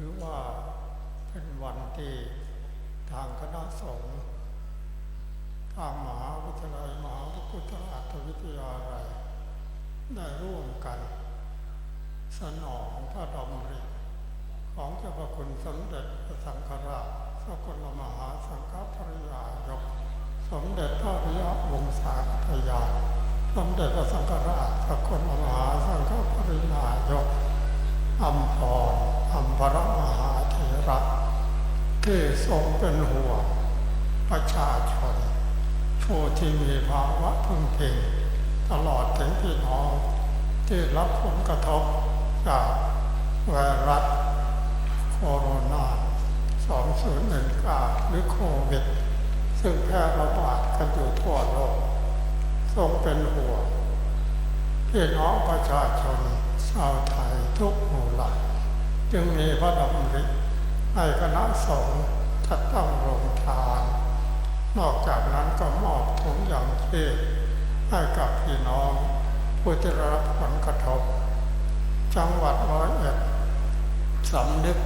ถือว่าเป็นวันที่ทางคณะสงฆ์ทางมหาวิทยาลัยมหาวิทยาลัยวิทยาลัยได้ร่วมกัน สนองพระดำริของเจ้าพระคุณสมเด็จพระสังฆราชสกลมหาสังฆปริยายก สมเด็จพระริยวงศาคยาสมเด็จพระสังฆราชสกลมหาสังฆปริยายกอัมพรอัมพรมหาเถระ ที่ทรงเป็นห่วงประชาชนผู้ที่มีภาวะพึงพิงตลอดถึงพี่น้องที่รับผลกระทบจากไวรัสโคโรนา 2019 หรือโควิด ซึ่งแพร่ระบาดกันอยู่ทั่วโลก ทรงเป็นห่วงพี่น้องประชาชนชาวไทยทุกหมู่เหล่าจึงมีพระดำริ ให้คณะสงฆ์จัดตั้งโรงทาน นอกจากนั้นก็มอบถุงยางชีพให้กับพี่น้องผู้ที่รับผลกระทบ จังหวัดร้อยเอ็ดสำนึก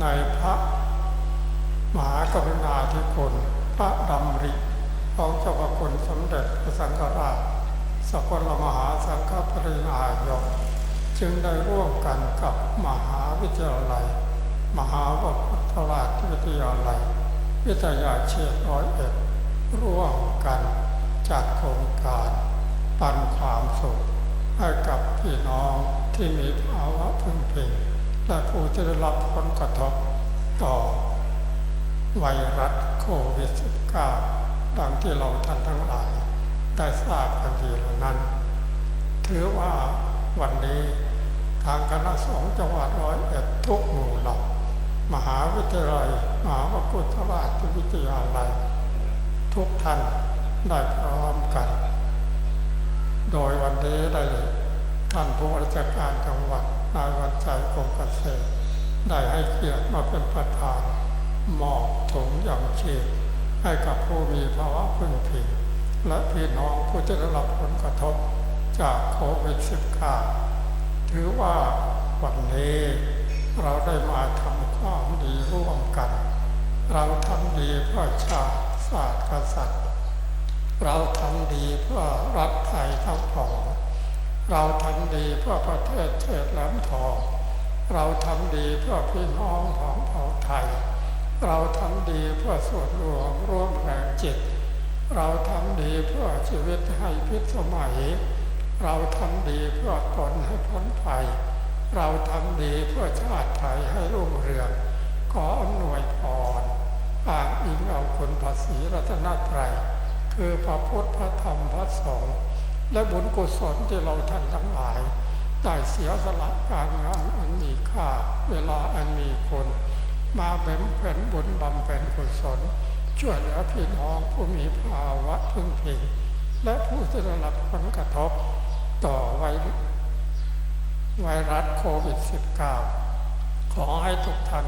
ในพระมหากรุณาธิคุณพระดำริของเจ้าพระคุณสมเด็จพระสังฆราชสกลมหาสังฆปรินายก จึงได้ร่วมกันกับมหาวิทยาลัย มหาวชิรราชวิทยาลัย วิทยาเขตร้อยเอ็ดร่วมกันจัดโครงการ ปันความสุข ให้กับพี่น้องที่มีภาวะพึ่งพิงและผู้ที่ได้รับผลกระทบต่อ ไวรัสโควิด -19 ดังที่เราท่านทั้งหลาย ได้ทราบกันดีแล้วนั้น ถือว่าวันนี้ทางคณะสงฆ์จังหวัดร้อยเอ็ดทุกหมู่เหล่า มหาวิทยาลัยมหาวกุฏราชวิทยาลัย ทุกท่านได้พร้อมกัน โดยวันนี้ได้ท่านผู้ว่าราชการจังหวัดนายวันใจคงเกษตรได้ให้เกียรติมาเป็นประธานมอบถุงอย่างชีพให้กับผู้มีภาวะพึงพิงและพี่น้องผู้จะได้รับผลกระทบจากโควิด -19 ถือว่าวันนี้ เราได้มาทำความดีร่วมกัน เราทำดีเพื่อชาติศาสตร์กษัตริย์ เราทำดีเพื่อรัฐไทยทั้งผองเราทำดีเพื่อประเทศเชิดแหลมทอง เราทำดีเพื่อพี่น้องของเผ่าไทย เราทำดีเพื่อส่วนรวมร่วมแรงจิต เราทำดีเพื่อชีวิตให้พิสมัย เราทำดีเพื่อตนให้พ้นภัย เราทำดีเพื่อชาติไทยให้รุ่งเรือง ขออำนวยพรอ้างอิงเอาคุณภาษีรัตนตรัยคือพระพุทธพระธรรมพระสงฆ์และบุญกุศลที่เราท่านทั้งหลาย ได้เสียสละการงานอันมีค่า เวลาอันมีคุณมาเป็นเพ็ญบุญบำเพ็ญกุศลช่วยเหลือพี่น้องผู้มีภาวะพึ่งพิงและผู้ที่ได้รับผลกระทบต่อไว้ ไวรัสโควิด -19 ขอให้ทุกท่าน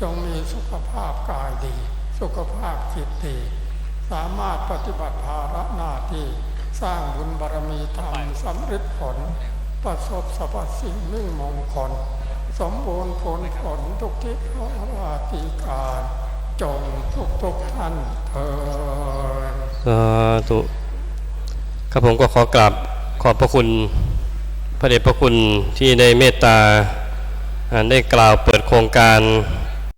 จงมีสุขภาพกายดี สุขภาพจิตดี สามารถปฏิบัติภาระหน้าที่สร้างบุญบารมีธรรมสำเร็จผล ประสบสรรพสิ่งมิ่งมงคล สมบูรณ์ผลผลทุกทิศราตีการจงทุกทุกท่านเถิดสาธุครับผมก็ขอกราบขอบพระคุณ พระเดชพระคุณที่ได้เมตตาได้กล่าวเปิดโครงการ